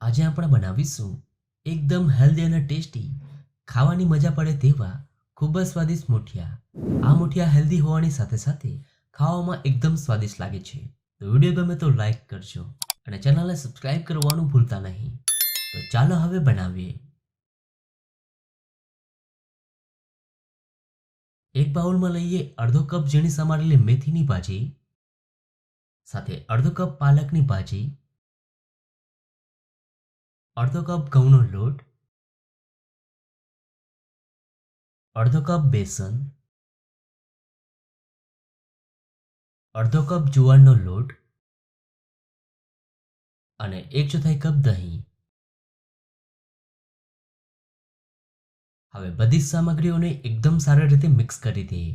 આજે આપણે બનાવીશું એકદમ હેલ્ધી અને ટેસ્ટી ખાવાની મજા પડે તેવા ખૂબ જ સ્વાદિષ્ટ મુઠિયા. આ મુઠિયા હેલ્ધી હોવાની સાથે સાથે ખાવામાં એકદમ સ્વાદિષ્ટ લાગે છે. તો વીડિયો ગમે તો લાઈક કરજો અને ચેનલને સબસ્ક્રાઇબ કરવાનું ભૂલતા નહીં. તો ચાલો હવે બનાવીએ. એક બાઉલમાં લઈએ અડધો કપ ઝીણી સમારેલી મેથીની ભાજી, સાથે અડધો કપ પાલકની ભાજી અડધો કપ ઘઉંનો લોટ, અડધો કપ બેસન, અડધો કપ જુવારનો લોટ અને એક ચોથાઈ કપ દહીં. હવે બધી સામગ્રીઓને એકદમ સારી રીતે મિક્સ કરી દઈએ.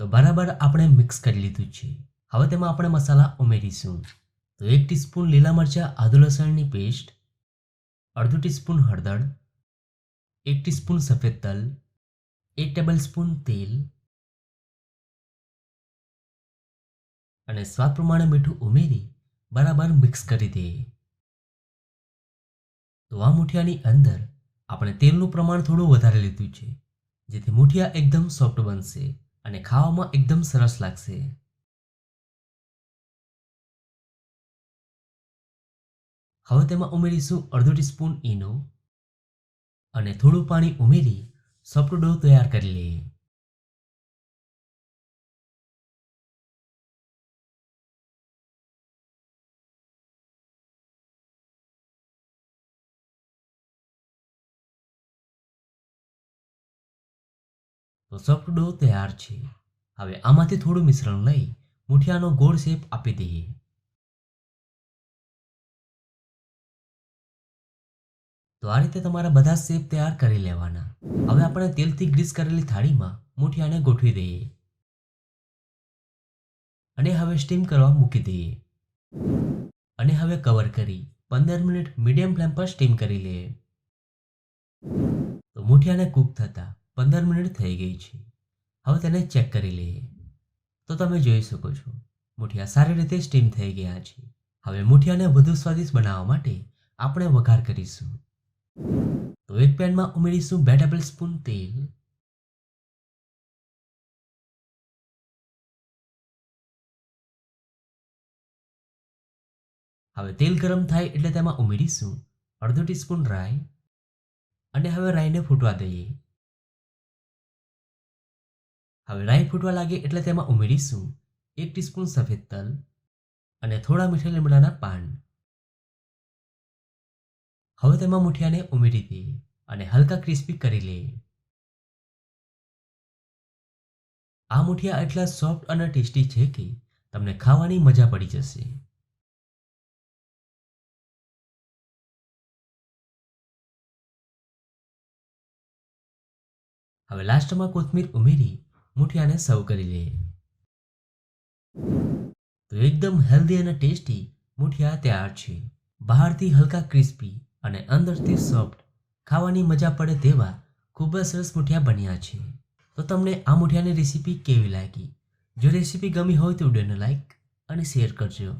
તો બરાબર આપણે મિક્સ કરી લીધું છે. હવે તેમાં આપણે મસાલા ઉમેરીશું. તો એક ટીસ્પૂન લીલા મરચાં, આદુ લસણની પેસ્ટ અડધું ટીસ્પૂન હળદર, એક ટીસ્પૂન સફેદ તલ, એક ટેબલ સ્પૂન તેલ અને સ્વાદ પ્રમાણે મીઠું ઉમેરી બરાબર મિક્સ કરી દઈએ તો આ મૂઠિયાની અંદર આપણે તેલનું પ્રમાણ થોડું વધારે લીધું છે, જેથી મૂઠિયા એકદમ સોફ્ટ બનશે. અને ખાવામાં એકદમ સરસ લાગશે. હવે તેમાં ઉમેરીશું અડધો ટીસ્પૂન ઈનો. અને થોડું પાણી ઉમેરી સોફ્ટ ડો તૈયાર કરી લઈએ. તો સોફ્ટ ડો તૈયાર છે. હવે આમાંથી થોડું મિશ્રણ લઈ મુઠિયાનો ગોળ શેપ આપી દઈએ. તો આ રીતે તમારા બધા શેપ તૈયાર કરી લેવાના. હવે આપણે તેલથી ગ્રીસ કરેલી થાળીમાં મુઠિયાને ગોઠવી દઈએ. અને હવે સ્ટીમ કરવા મૂકી દઈએ. અને હવે કવર કરી પંદર મિનિટ મીડિયમ ફ્લેમ પર સ્ટીમ કરી લઈએ. તો મુઠિયાને કૂક થતા પંદર મિનિટ થઈ ગઈ છે. હવે તેને ચેક કરી લઈએ. તો તમે જોઈ શકો છો, મૂઠિયા સારી રીતે સ્ટીમ થઈ ગયા છે. હવે મૂઠિયાને વધુ સ્વાદિષ્ટ બનાવવા માટે આપણે વઘાર કરીશું. તો એક પેનમાં ઉમેરીશું બે ટેબલ સ્પૂન તેલ. હવે તેલ ગરમ થાય એટલે તેમાં ઉમેરીશું અડધો ટીસ્પૂન રાઈ. અને હવે રાઈને ફૂટવા દઈએ. હવે રાઈ ફૂટવા લાગે એટલે તેમાં ઉમેરીશું એક ટીસ્પૂન સફેદ તલ અને થોડા મીઠા લીમડાના પાન. હવે તેમાં મુઠિયાને ઉમેરી દે અને હલકા ક્રિસ્પી કરી લે. આ મુઠિયા એટલા સોફ્ટ અને ટેસ્ટી છે કે તમને ખાવાની મજા પડી જશે. હવે લાસ્ટમાં કોથમીર ઉમેરી મુઠિયાને સર્વ કરી લઈએ તો એકદમ હેલ્ધી અને ટેસ્ટી મુઠિયા તૈયાર છે. બહારથી હલકા ક્રિસ્પી અને અંદરથી સોફ્ટ ખાવાની મજા પડે તેવા ખૂબ જ સરસ મુઠિયા બન્યા છે. તો તમને આ મુઠિયાની રેસીપી કેવી લાગી? જો રેસીપી ગમી હોય તો વિડીયોને લાઈક અને શેર કરજો.